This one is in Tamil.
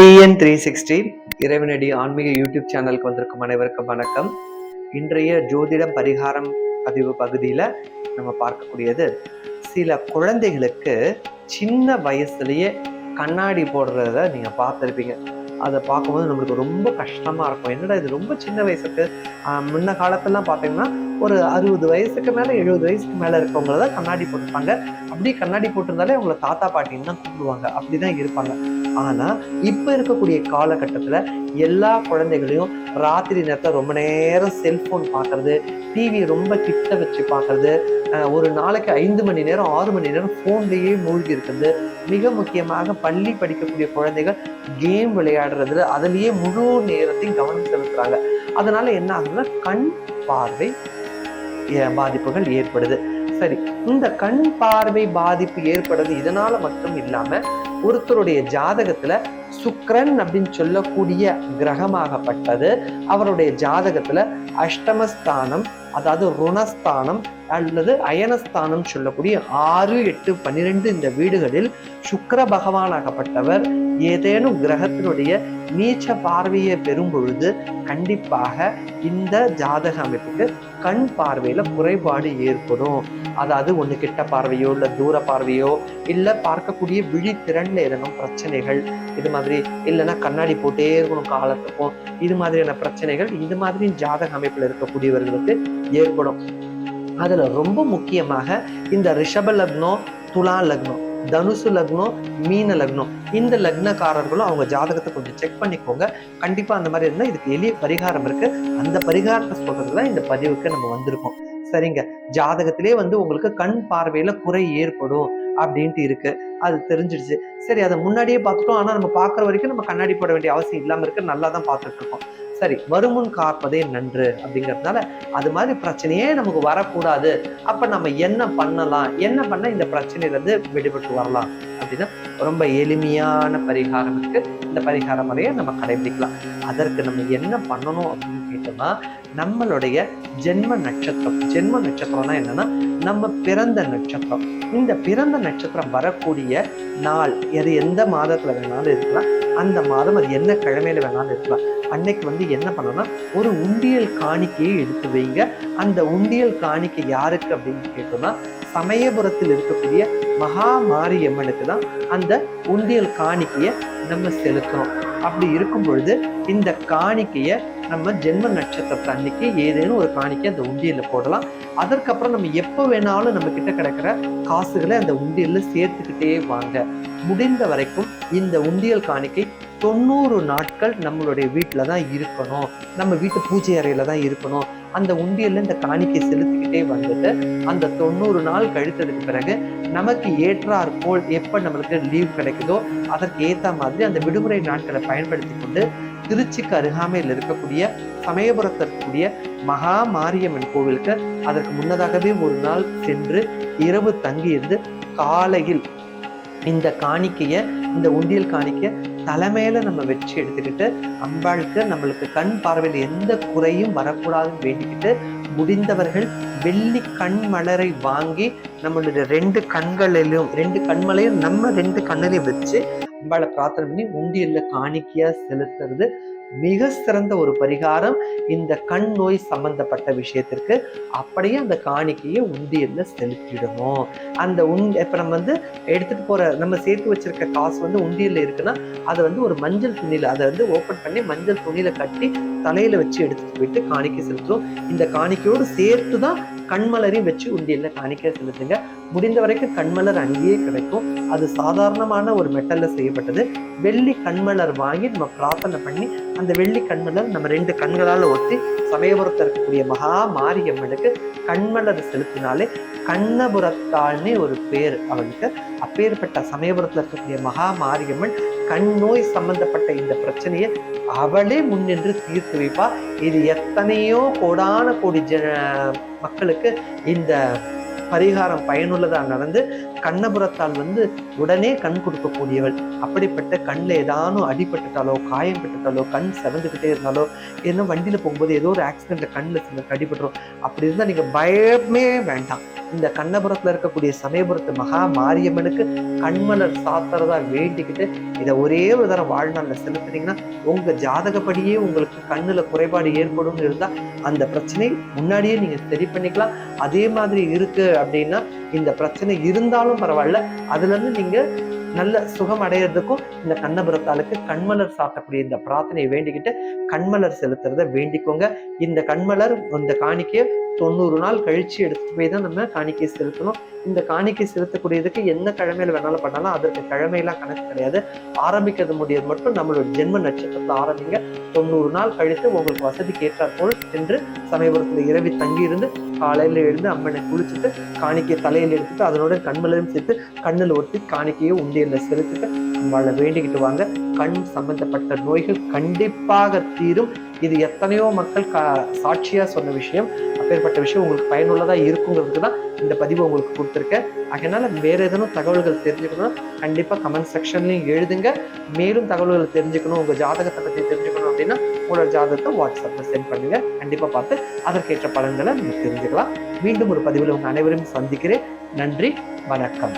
டிஎன் த்ரீ சிக்ஸ்டி இறைவனடி ஆன்மீக யூடியூப் சேனலுக்கு வந்திருக்கும் அனைவருக்கும் வணக்கம். இன்றைய ஜோதிடம் பரிகாரம் பதிவு பகுதியில் நம்ம பார்க்கக்கூடியது சில குழந்தைகளுக்கு சின்ன வயசுலேயே கண்ணாடி போடுறத நீங்கள் பார்த்துருப்பீங்க. அதை பார்க்கும்போது நம்மளுக்கு ரொம்ப கஷ்டமாக இருக்கும். என்னடா இது ரொம்ப சின்ன வயசுக்கு முன்ன காலத்துலலாம் பார்த்தீங்கன்னா ஒரு அறுபது வயசுக்கு மேலே எழுபது வயசுக்கு மேலே இருக்கவங்கள தான் கண்ணாடி போட்டிருப்பாங்க. அப்படியே கண்ணாடி போட்டிருந்தாலே அவங்கள தாத்தா பாட்டின்னு தான் கூப்பிடுவாங்க. அப்படி தான் இருப்பாங்க. ஆனால் இப்போ இருக்கக்கூடிய காலகட்டத்தில் எல்லா குழந்தைகளையும் ராத்திரி நேரத்தில் ரொம்ப நேரம் செல்ஃபோன் பார்க்குறது டிவி ரொம்ப கிட்ட வச்சு பார்க்குறது ஒரு நாளைக்கு ஐந்து மணி நேரம் ஆறு மணி நேரம் ஃபோன்லேயே மூழ்கி இருக்கிறது. மிக முக்கியமாக பள்ளி படிக்கக்கூடிய குழந்தைகள் கேம் விளையாடுறதுல அதுலேயே முழு நேரத்தையும் கவனம் செலுத்துகிறாங்க அதனால் என்ன ஆகுதுன்னா கண் பார்வை பாதிப்புகள் ஏற்படுது. சரி இந்த கண் பார்வை பாதிப்பு ஏற்படுறது இதனால் மட்டும் இல்லாமல் ஒருத்தருடைய ஜாதகத்துல சுக்ரன் அப்படின்னு சொல்லக்கூடிய கிரகமாகப்பட்டது. அவருடைய ஜாதகத்துல அஷ்டமஸ்தானம் அதாவது ருணஸ்தானம் அல்லது அயனஸ்தானம் சொல்லக்கூடிய ஆறு எட்டு பன்னிரெண்டு இந்த வீடுகளில் சுக்கர பகவானாகப்பட்டவர். ஏதேனும் கிரகத்தினுடைய நீச்ச பார்வையை பெறும் பொழுது கண்டிப்பாக இந்த ஜாதக அமைப்புக்கு கண் பார்வையில குறைபாடு ஏற்படும். அதாவது ஒண்ணு கிட்ட பார்வையோ இல்ல தூர பார்வையோ இல்லை பார்க்கக்கூடிய விழித்திறன்ல ஏதேனும் பிரச்சனைகள். இது மாதிரி இல்லைன்னா கண்ணாடி போட்டே இருக்கணும் காலத்துக்கும். இது மாதிரியான பிரச்சனைகள் இது மாதிரி ஜாதக அமைப்புல இருக்கக்கூடியவர்களுக்கு ஏற்படும். அதுல ரொம்ப முக்கியமாக இந்த ரிஷப லக்னம் துலா லக்னம் தனுசு லக்னம் மீன லக்னம் இந்த லக்னக்காரர்களும் அவங்க ஜாதகத்தை கொஞ்சம் செக் பண்ணிக்கோங்க. கண்டிப்பா அந்த மாதிரி இருந்தால் இதுக்கு எளிய பரிகாரம் இருக்கு. அந்த பரிகாரத்தை சொல்கிறது தான் இந்த பதிவுக்கு நம்ம வந்திருக்கோம். சரிங்க. ஜாதகத்திலே வந்து உங்களுக்கு கண் பார்வையில குறை ஏற்படும் அப்படின்ட்டு இருக்கு. அது தெரிஞ்சிடுச்சு. சரி அதை முன்னாடியே பார்த்துட்டோம். ஆனா நம்ம பார்க்குற வரைக்கும் நம்ம கண்ணாடி போட வேண்டிய அவசியம் இல்லாம இருக்கு. நல்லா தான் பார்த்துட்டு இருக்கோம் சரி வருமுன் காப்பதே நன்று அப்படிங்கிறதுனால அது மாதிரி பிரச்சனையே நமக்கு வரக்கூடாது. அப்ப நம்ம என்ன பண்ணலாம்? என்ன பண்ண இந்த பிரச்சனையில இருந்து விடுபட்டு வரலாம்? அப்படின்னா ரொம்ப எளிமையான பரிகாரம் இருக்கு இந்த பரிகார முறையை நம்ம கடைபிடிக்கலாம். அதற்கு நம்ம என்ன பண்ணணும் அப்படின்னு கேட்டோம்னா நம்மளுடைய ஜென்ம நட்சத்திரம். ஜென்ம நட்சத்திரம்னா என்னன்னா நம்ம பிறந்த நட்சத்திரம். இந்த பிறந்த நட்சத்திரம் வரக்கூடிய நாள் எது எந்த மாதத்துல வேணாலும் இருக்கலாம். அந்த மாதம் அது என்ன கிழமையில வேணாலும் இருக்கலாம். அன்னைக்கு வந்து என்ன பண்ணணும்னா ஒரு உண்டியல் காணிக்கையை எடுத்து வைங்க. அந்த உண்டியல் காணிக்கை யாருக்கு அப்படின்னு கேட்டோம்னா சமயபுரத்தில் இருக்கக்கூடிய மகா மாரியம்மனுக்கு தான் அந்த உண்டியல் காணிக்கையை நம்ம செலுத்துறோம். அப்படி இருக்கும் பொழுது இந்த காணிக்கையை நம்ம ஜென்ம நட்சத்திரத்தை அன்னைக்கு ஏதேனும் ஒரு காணிக்கை அந்த உண்டியல்ல போடலாம். அதற்கப்புறம் நம்ம எப்போ வேணாலும் நம்ம கிட்ட கிடக்கிற காசுகளை அந்த உண்டியல்ல சேர்த்துக்கிட்டே வாங்க. முடிந்த வரைக்கும் இந்த உண்டியல் காணிக்கை தொண்ணூறு நாட்கள் நம்மளுடைய வீட்டில் தான் இருக்கணும். நம்ம வீட்டு பூஜை அறையில் தான் இருக்கணும். அந்த உண்டியல்ல இந்த காணிக்கை செலுத்திக்கிட்டே வந்துட்டு அந்த தொண்ணூறு நாள் கழித்ததுக்கு பிறகு நமக்கு ஏற்றாற் போல் எப்போ நம்மளுக்கு லீவ் கிடைக்குதோ அதற்கு ஏற்ற மாதிரி அந்த விடுமுறை நாட்களை பயன்படுத்தி கொண்டு திருச்சிக்கு அருகாமையில் இருக்கக்கூடிய சமயபுரத்தில் இருக்கக்கூடிய மகா மாரியம்மன் கோவிலுக்கு அதற்கு முன்னதாகவே ஒரு நாள் சென்று இரவு தங்கியிருந்து காலையில் இந்த காணிக்கையை இந்த உண்டியல் காணிக்கை தலைமையில நம்ம வச்சு எடுத்துக்கிட்டு அம்பாளுக்கு நம்மளுக்கு கண் பார்வையில் எந்த குறையும் வரக்கூடாதுன்னு வேண்டிக்கிட்டு முடிந்தவர்கள் வெள்ளி கண் மலரை வாங்கி நம்மளுடைய ரெண்டு கண்களிலும் ரெண்டு கண்மலையும் நம்ம ரெண்டு கண்ணிலையும் வச்சு அம்பாளை பிரார்த்தனை பண்ணி உண்டியல்ல காணிக்கையா செலுத்துறது மிக சிறந்த ஒரு பரிகாரம். இந்த கண் நோய் சம்பந்தப்பட்ட விஷயத்திற்கு அப்படியே அந்த காணிக்கையை உண்டியல்ல செலுத்திடணும் அந்த உண் இப்ப நம்ம வந்து எடுத்துட்டு போற நம்ம சேர்த்து வச்சிருக்க காசு வந்து உண்டியல்ல இருக்குன்னா அதை வந்து ஒரு மஞ்சள் துணியில அதை வந்து ஓபன் பண்ணி மஞ்சள் துணியில கட்டி தலையில வச்சு எடுத்துட்டு போயிட்டு காணிக்கை செலுத்துவோம். இந்த காணிக்கையோடு சேர்த்து தான் கண்மலரையும் வச்சு உண்டியல்ல காணிக்கை செலுத்துங்க. முடிந்த வரைக்கும் கண்மலர் அங்கேயே கிடைக்கும். அது சாதாரணமான ஒரு மெட்டல்ல செய்யப்பட்டது. வெள்ளி கண்மலர் வாங்கி நம்ம பிரார்த்தனை பண்ணி அந்த வெள்ளி கண்மலர் நம்ம ரெண்டு கண்களால் ஒத்தி சமயபுரத்தில் இருக்கக்கூடிய மகா மாரியம்மனுக்கு கண்மலர் செலுத்தினாலே கண்ணபுரத்தாள்னு ஒரு பேர் அவளுக்கு அப்பேற்பட்ட சமயபுரத்தில் இருக்கக்கூடிய மகா மாரியம்மன் கண் நோய் சம்பந்தப்பட்ட இந்த பிரச்சனையை அவளே முன்னின்று தீர்த்து வைப்பா. இது எத்தனையோ கோடான கோடி ஜ மக்களுக்கு இந்த பரிகாரம் பயனுள்ளதாக நடந்து கண்ணபுரத்தால் வந்து உடனே கண் கொடுக்கக்கூடியவள். அப்படிப்பட்ட கண்ணில் ஏதானும் அடிபட்டுட்டாலோ காயம் பட்டுட்டாலோ கண் செவந்துக்கிட்டே இருந்தாலோ ஏன்னா வண்டியில் போகும்போது ஏதோ ஒரு ஆக்சிடென்ட்டில் கண்ணில் சிலருக்கு அடிபட்டுரும். அப்படி இருந்தால் நீங்கள் பயமே வேண்டாம். இந்த கண்ணபுரத்துல இருக்கக்கூடிய சமயபுரத்து மகா மாரியம்மனுக்கு கண்மலர் சாத்துறதா வேண்டிக்கிட்டு இதை ஒரே ஒரு தரம் வாழ்நாளில் செலுத்துனீங்கன்னா உங்க ஜாதகப்படியே உங்களுக்கு கண்ணுல குறைபாடு ஏற்படும் இருந்தா அந்த பிரச்சனை முன்னாடியே நீங்க சரி பண்ணிக்கலாம். அதே மாதிரி இருக்கு அப்படின்னா இந்த பிரச்சனை இருந்தாலும் பரவாயில்ல. அதுல இருந்து நீங்க நல்ல சுகம் அடையிறதுக்கும் இந்த கண்ணபுரத்தாளுக்கு கண்மலர் சாத்தக்கூடிய இந்த பிரார்த்தனையை வேண்டிக்கிட்டு கண்மலர் செலுத்துறத வேண்டிக்கோங்க. இந்த கண்மலர் இந்த காணிக்கையை தொண்ணூறு நாள் கழிச்சு எடுத்துட்டு போய் தான் நம்ம காணிக்கை செலுத்தணும். இந்த காணிக்கை செலுத்தக்கூடியதுக்கு எந்த கிழமையில வேணாலும் பண்ணாலும். அதற்கு கிழமையெல்லாம் கணக்கு கிடையாது. ஆரம்பிக்கிறது முடியாது மட்டும் நம்மளோட ஜென்ம நட்சத்திரத்தை ஆரம்பிங்க. தொண்ணூறு நாள் கழித்து உங்களுக்கு வசதிக்கு ஏற்றாற்போல் சென்று சமயபுரத்தில் இரவி தங்கி இருந்து காலையில எழுந்து அம்மனை குளிச்சுட்டு காணிக்கை தலையில எடுத்துட்டு அதனோட கண்மலையும் சேர்த்து கண்ணில் ஒட்டி காணிக்கையை உண்டியல்ல செலுத்திட்டு நம்மளை வேண்டிக்கிட்டு வாங்க. கண் சம்பந்தப்பட்ட நோய்கள் கண்டிப்பாக தீரும். இது எத்தனையோ மக்கள் கா சாட்சியா சொன்ன விஷயம். அப்பேற்பட்ட விஷயம் உங்களுக்கு பயனுள்ளதாக இருக்குங்கிறதுக்கு தான் இந்த பதிவு உங்களுக்கு கொடுத்துருக்கேன் அதனால் வேறு எதனும் தகவல்கள் தெரிஞ்சுக்கணும் கண்டிப்பாக கமெண்ட் செக்ஷன்லையும் எழுதுங்க. மேலும் தகவல்கள் தெரிஞ்சுக்கணும் உங்கள் ஜாதகத்தை பற்றி தெரிஞ்சுக்கணும் அப்படின்னா உங்களோட ஜாதகத்தை வாட்ஸ்அப்பில் சென்ட் பண்ணுங்கள் கண்டிப்பாக பார்த்து அதற்கேற்ற பலன்களை நீங்கள் தெரிஞ்சுக்கலாம். மீண்டும் ஒரு பதிவில் உங்கள் அனைவரையும் சந்திக்கிறேன். நன்றி வணக்கம்.